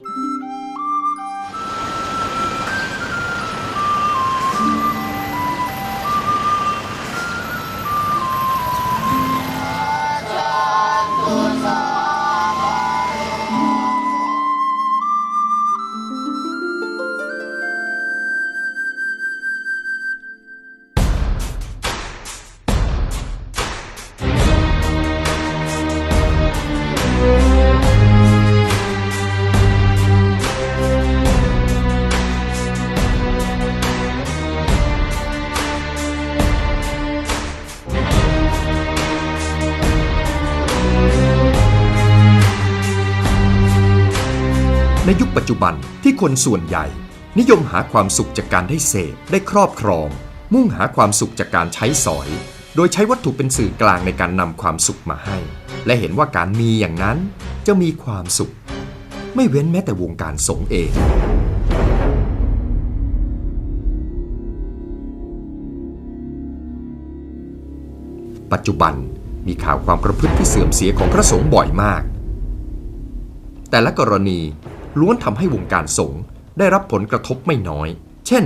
you. ในยุคปัจจุบันที่คนส่วนใหญ่ นิยมหาความสุขจากการได้เสพได้ครอบครอง มุ่งหาความสุขจากการใช้สอย โดยใช้วัตถุเป็นสื่อกลางในการนำความสุขมาให้ และเห็นว่าการมีอย่างนั้นจะมีความสุข ไม่เว้นแม้แต่วงการสงฆ์เองปัจจุบันมีข่าวความประพฤติที่เสื่อมเสียของพระสงฆ์บ่อยมาก แต่ละกรณี ล้วนทำให้วงการสงฆ์ได้รับผลกระทบไม่น้อย เช่น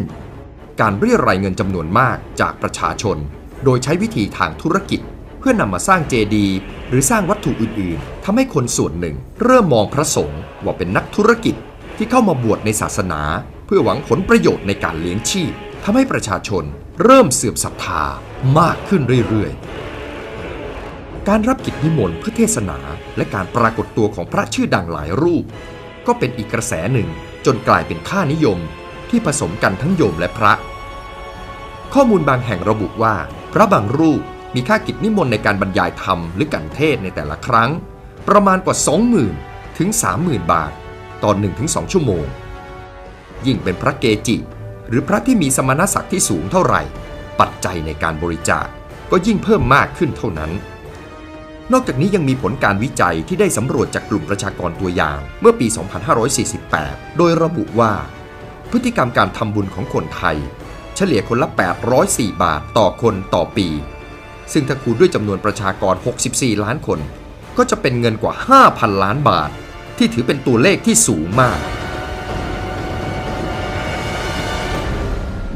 การเรียรายเงินจำนวนมากจากประชาชน โดยใช้วิธีทางธุรกิจ เพื่อนำมาสร้างเจดีย์หรือสร้างวัตถุอื่นๆทำให้คนส่วนหนึ่ง เริ่มมองพระสงฆ์ว่าเป็นนักธุรกิจที่เข้ามาบวชในศาสนา เพื่อหวังผลประโยชน์ในการเลี้ยงชีพทำให้ประชาชนเริ่มเสื่อมศรัทธามากขึ้นเรื่อยๆ การรับกิจนิมนต์เพื่อเทศนาและการปรากฏตัวของพระชื่อดังหลายรูป ก็เป็นอีกกระแสหนึ่งจนกลายเป็นค่านิยมที่ผสมกันทั้งโยมและพระ ข้อมูลบางแห่งระบุว่า พระบางรูปมีค่ากิจนิมนต์ในการบรรยายธรรมหรือกันเทศในแต่ละครั้ง ประมาณกว่า 20,000 ถึง 30,000 บาท ต่อ1-2 ชั่วโมง ยิ่งเป็นพระเกจิ หรือพระที่มีสมณศักดิ์ที่สูงเท่าไหร่ ปัจจัยในการบริจาคก็ยิ่งเพิ่มมากขึ้นเท่านั้น นอกจากนี้ยังมีผลการวิจัยที่ได้สำรวจจากกลุ่มประชากรตัวอย่าง เมื่อปี 2548 โดยระบุว่า พฤติกรรมการทำบุญของคนไทย เฉลี่ยคนละ 804 บาทต่อคนต่อปี ซึ่งถ้าคูณด้วยจำนวนประชากร 64 ล้านคน ก็จะเป็นเงินกว่า 5,000 ล้านบาท ที่ถือเป็นตัวเลขที่สูงมาก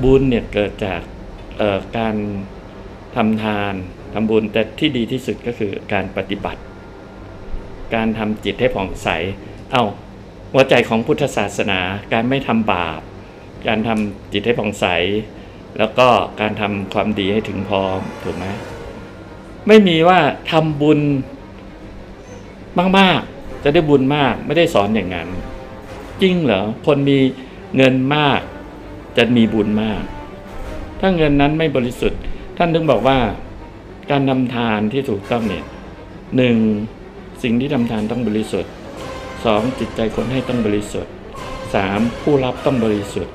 บุญเนี่ยเกิดจากการ ทำทานทำบุญแต่ที่ดีที่สุดก็คือการปฏิบัติ การทำจิตให้ผ่องใส เอาหัวใจของพุทธศาสนา การไม่ทำบาป การทำจิตให้ผ่องใส แล้วก็การทำความดีให้ถึงพร้อมถูกไหมไม่มีว่าทำบุญมากๆ จะได้บุญมากไม่ได้สอนอย่างนั้น จริงเหรอคนมีเงินมาก จะมีบุญมาก ถ้าเงินนั้นไม่บริสุทธิ์ ท่านถึงบอกว่า การทำทานที่ถูกต้องเนี่ยหนึ่งสิ่งที่ทำทานต้องบริสุทธิ์สองจิตใจคนให้ต้องบริสุทธิ์สามผู้รับต้องบริสุทธิ์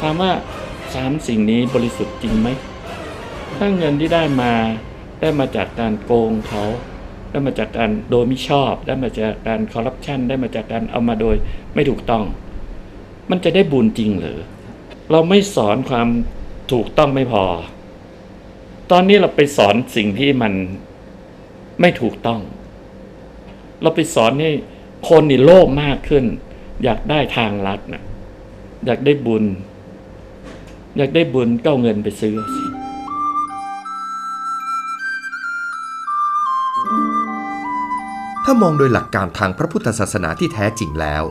ถามว่าสามสิ่งนี้บริสุทธิ์จริงไหมถ้าเงินที่ได้มาได้มาจากการโกงเขาได้มาจากการโดยมิชอบ ได้มาจากการคอร์รัปชันได้มาจากการเอามาโดยไม่ถูกต้อง มันจะได้บุญจริงหรือ เราไม่สอนความถูกต้องไม่พอ ตอนนี้เราไปสอนสิ่งที่มันไม่ถูกต้อง เราไปสอนให้คนนี่โลภมากขึ้น อยากได้ทางลัดนะอยากได้บุญ อยากได้บุญก็เอาเงินไปซื้อสิถ้ามองโดยหลักการทางพระพุทธศาสนาที่แท้จริงแล้ว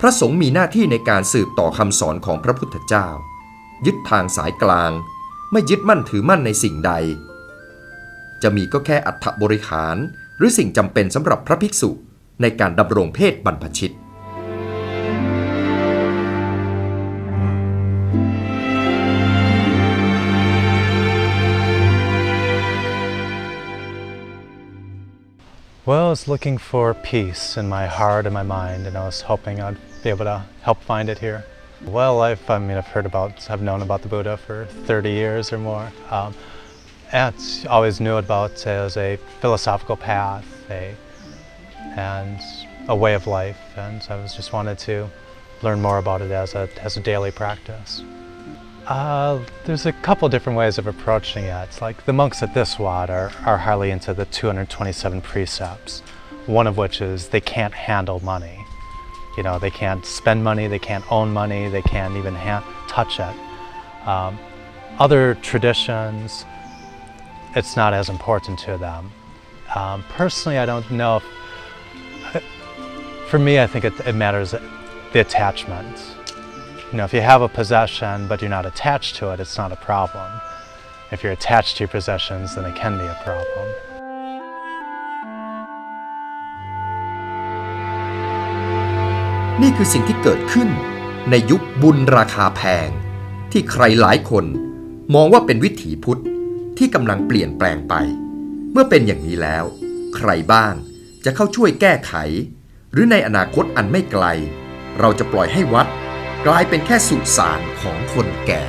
พระสงฆ์มีหน้าที่ในการสืบต่อคำสอนของพระพุทธเจ้า ยึดทางสายกลาง ไม่ยึดมั่นถือมั่นในสิ่งใด จะมีก็แค่อัฐบริหารหรือสิ่งจำเป็นสำหรับพระภิกษุในการดำรงเพศบรรพชิต Well, I was looking for peace in my heart and my mind, and I was hoping I'd be able to help find it here. Well, I've, I mean, I've heard about, I've known about the Buddha for 30 years or more. Um, and always knew about as a philosophical path, a, and a way of life, and I was just wanted to learn more about it as a, as a daily practice. Uh, there's a couple different ways of approaching it. Like the monks at this Wat are, are highly into the 227 precepts, one of which is they can't handle money. You know, they can't spend money, they can't own money, they can't even touch it. Um, other traditions, it's not as important to them. Um, personally, I don't know if. For me, I think it, it matters the attachment. You know, if you have a possession but you're not attached to it, it's not a problem. If you're attached to your possessions, then it can be a problem. นี่คือสิ่งที่เกิดขึ้น ในยุคบุญราคาแพง ที่ใครหลายคนมองว่าเป็นวิถีพุทธที่กำลังเปลี่ยนแปลงไป เมื่อเป็นอย่างนี้แล้ว ใครบ้างจะเข้าช่วยแก้ไข หรือในอนาคตอันไม่ไกล เราจะปล่อยให้วัด กลายเป็นแค่สุสานของคนแก่